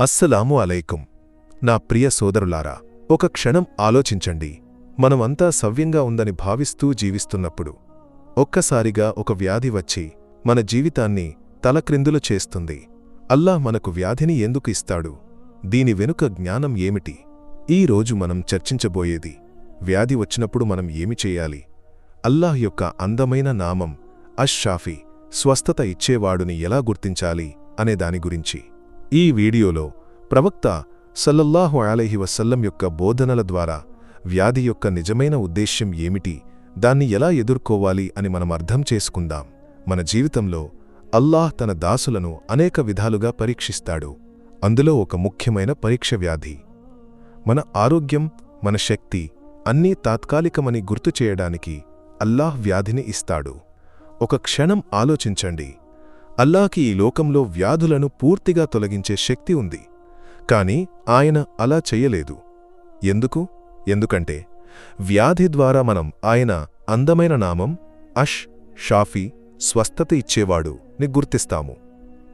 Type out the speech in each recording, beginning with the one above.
అస్సలాము అలైకుం. నా ప్రియ సోదరులారా ఒక క్షణం ఆలోచించండి. మనమంతా సవ్యంగా ఉందని భావిస్తూ జీవిస్తున్నప్పుడు ఒక్కసారిగా ఒక వ్యాధి వచ్చి మన జీవితాన్ని తలక్రిందులు చేస్తుంది. అల్లాహ్ మనకు వ్యాధిని ఎందుకు ఇస్తాడు? దీని వెనుక జ్ఞానం ఏమిటి? ఈ రోజు మనం చర్చించబోయేది వ్యాధి వచ్చినప్పుడు మనం ఏమి చేయాలి? అల్లాహ్ యొక్క అందమైన నామం అష్-షాఫీ స్వస్థత ఇచ్చేవాడుని ఎలా గుర్తించాలి అనే దాని గురించి. ఈ వీడియోలో ప్రవక్త సల్లల్లాహు అలహి వసల్లం యొక్క బోధనల ద్వారా వ్యాధి యొక్క నిజమైన ఉద్దేశ్యం ఏమిటి దాన్ని ఎలా ఎదుర్కోవాలి అని మనం అర్థం చేసుకుందాం. మన జీవితంలో అల్లాహ్ తన దాసులను అనేక విధాలుగా పరీక్షిస్తాడు. అందులో ఒక ముఖ్యమైన పరీక్ష వ్యాధి. మన ఆరోగ్యం మన శక్తి అన్నీ తాత్కాలికమని గుర్తు చేయడానికి అల్లాహ్ వ్యాధిని ఇస్తాడు. ఒక క్షణం ఆలోచించండి. అల్లాకి ఈ లోకంలో వ్యాధులను పూర్తిగా తొలగించే శక్తి ఉంది. కాని ఆయన అలా చెయ్యలేదు ఎందుకు? ఎందుకంటే వ్యాధి ద్వారా మనం ఆయన అందమైన నామం అష్ షాఫీ స్వస్థత ఇచ్చేవాడు ని గుర్తిస్తాము.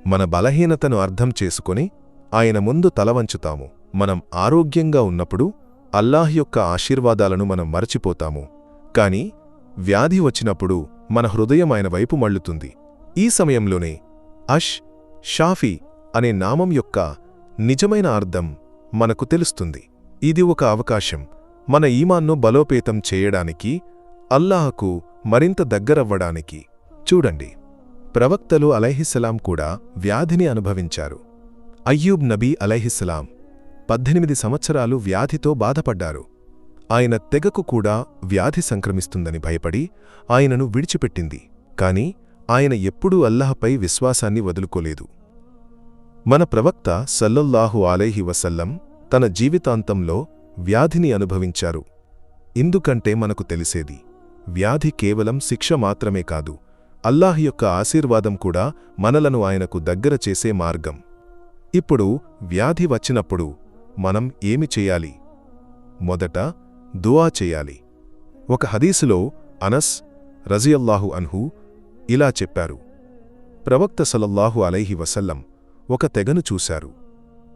మన బలహీనతను అర్థం చేసుకుని ఆయన ముందు తలవంచుతాము. మనం ఆరోగ్యంగా ఉన్నప్పుడు అల్లాహ్ యొక్క ఆశీర్వాదాలను మనం మరచిపోతాము. కాని వ్యాధి వచ్చినప్పుడు మన హృదయం ఆయన వైపు మళ్ళుతుంది. ఈ సమయంలోనే అష్ షాఫీ అనే నామం యొక్క నిజమైన అర్థం మనకు తెలుస్తుంది. ఇది ఒక అవకాశం. మన ఈమాన్ను బలోపేతం చేయడానికి అల్లాహకు మరింత దగ్గరవ్వడానికి. చూడండి. ప్రవక్తలు అలైహిస్సలాం కూడా వ్యాధిని అనుభవించారు. అయ్యూబ్ నబీ అలైహిస్సలాం పద్దెనిమిది సంవత్సరాలు వ్యాధితో బాధపడ్డారు. ఆయన తెగకు కూడా వ్యాధి సంక్రమిస్తుందని భయపడి ఆయనను విడిచిపెట్టింది. కాని ఆయన ఎప్పుడూ అల్లహపై విశ్వాసాన్ని వదులుకోలేదు. మన ప్రవక్త సల్లల్లాహు ఆలైహి వసల్లం తన జీవితాంతంలో వ్యాధిని అనుభవించారు. ఇందుకంటే మనకు తెలిసేది వ్యాధి కేవలం శిక్ష మాత్రమే కాదు అల్లాహ్ యొక్క ఆశీర్వాదం కూడా మనలను ఆయనకు దగ్గర చేసే మార్గం. ఇప్పుడు వ్యాధి వచ్చినప్పుడు మనం ఏమి చేయాలి? మొదట దువా చేయాలి. ఒక హదీసులో అనస్ రజియల్లాహు అన్హు ఇలా చెప్పారు. ప్రవక్త సలల్లాహు అలైహి వసల్లం ఒక తెగను చూశారు.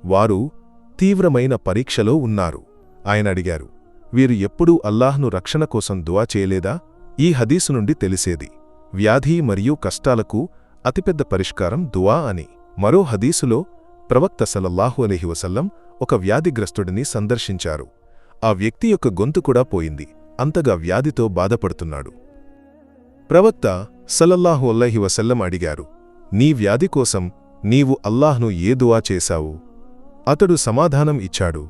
వారు తీవ్రమైన పరీక్షలో ఉన్నారు. ఆయన అడిగారు వీరు ఎప్పుడూ అల్లాహ్ను రక్షణ కోసం దువా చేయలేదా? ఈ హదీసు నుండి తెలిసేది. వ్యాధి మరియు కష్టాలకు అతిపెద్ద పరిష్కారం దువా అని. మరో హదీసులో ప్రవక్త సలల్లాహు అలీహి వసల్లం ఒక వ్యాధిగ్రస్తుడిని సందర్శించారు. ఆ వ్యక్తి యొక్క గొంతు కూడా పోయింది. అంతగా వ్యాధితో బాధపడుతున్నాడు. ప్రవక్త సల్లల్లాహు అల్లహి వసల్లం అడిగారు నీ వ్యాధి కోసం నీవు అల్లాహ్ను ఏ దువా చేశావు? అతడు సమాధానం ఇచ్చాడు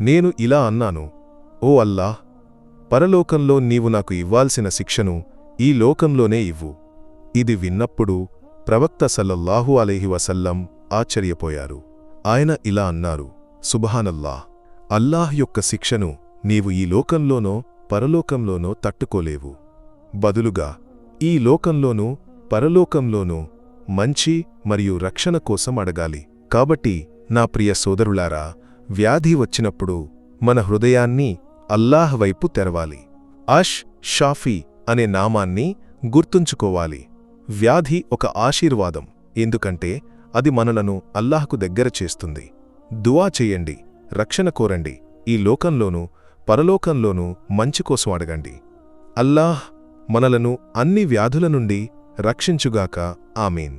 నేను ఇలా అన్నాను ఓ అల్లాహ్ పరలోకంలో నీవు నాకు ఇవ్వాల్సిన శిక్షను ఈ లోకంలోనే ఇవ్వు. ఇది విన్నప్పుడు ప్రవక్త సల్లల్లాహు అలైహి వసల్లం ఆశ్చర్యపోయారు. ఆయన ఇలా అన్నారు సుబహానల్లాహ్ అల్లాహ్ యొక్క శిక్షను నీవు ఈ లోకంలోనో పరలోకంలోనో తట్టుకోలేవు. బదులుగా ఈ లోకంలోనూ పరలోకంలోనూ మంచి మరియు రక్షణ కోసం అడగాలి. కాబట్టి నా ప్రియ సోదరులారా వ్యాధి వచ్చినప్పుడు మన హృదయాన్ని అల్లాహ్ వైపు తెరవాలి. అష్ షాఫీ అనే నామాన్ని గుర్తుంచుకోవాలి. వ్యాధి ఒక ఆశీర్వాదం ఎందుకంటే అది మనలను అల్లాహ్కు దగ్గర చేస్తుంది. దువా చెయ్యండి రక్షణ కోరండి. ఈ లోకంలోనూ పరలోకంలోనూ మంచి కోసం అడగండి. అల్లాహ్ మనలను అన్ని వ్యాధుల నుండి రక్షించుగాక. ఆమీన్.